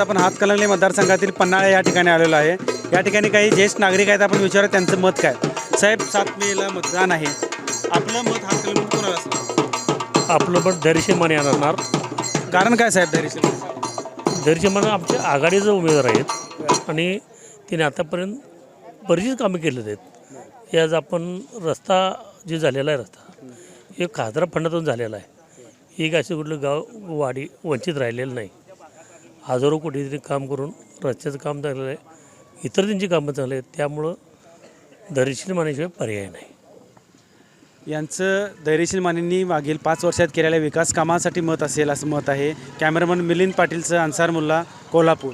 आपण हातकलंगले मतदारसंघातील पन्हाळा या ठिकाणी आलेलो आहे. या ठिकाणी काही ज्येष्ठ नागरिक आहेत आपण विचारू त्यांचं मत काय? साहेब सात मेला मतदान आहे. आपलं मत हातकलंगले कोणाला असेल आपलं पण धैर्यशील माने येणार कारण काय साहेब धैर्यशील धैर्यशील माने आमचे आघाडीचे उमेदवार आहेत आणि तिने आतापर्यंत बरीचशी कामं केलेली आहेत. हे आज आपण रस्ता जे झालेला आहे रस्ता हे खासदार फंडातून झालेला आहे. एक असे कुठलं गाव वाडी वंचित राहिलेलं नाही. हजारो कोटी तरी काम करून रस्त्याचं काम झालेलं आहे. इतर त्यांची कामं चांगली आहेत. त्यामुळं धैर्यशील मानेशिवाय पर्याय नाही. यांचं धैर्यशील मानेंनी मागील पाच वर्षात केलेल्या विकास कामांसाठी मत असेल असं मत आहे. कॅमेरामन मिलिंद पाटीलचं अन्सार मुल्ला कोल्हापूर.